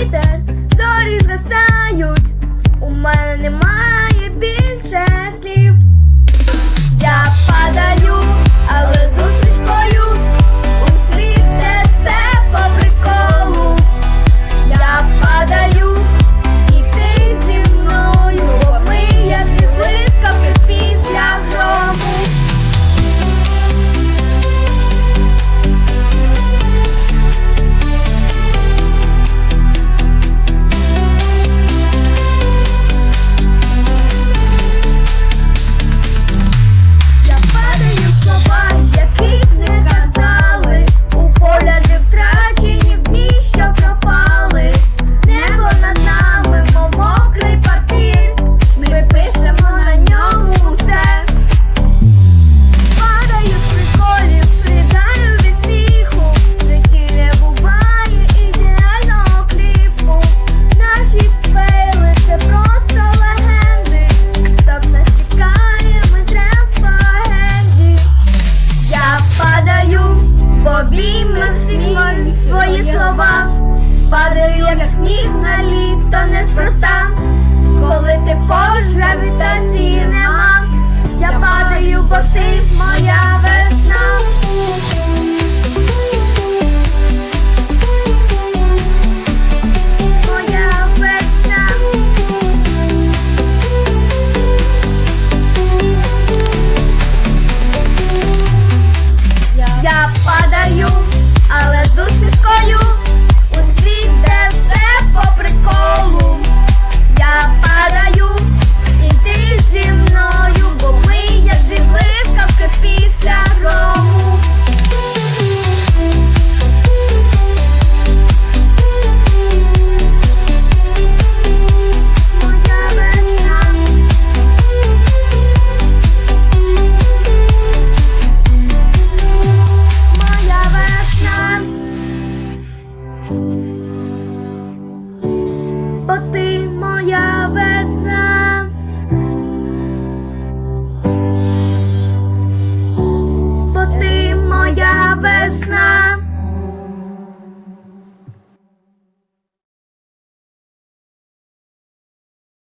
pagitan обійми світло твої слова, падаю, як сніг на. ya.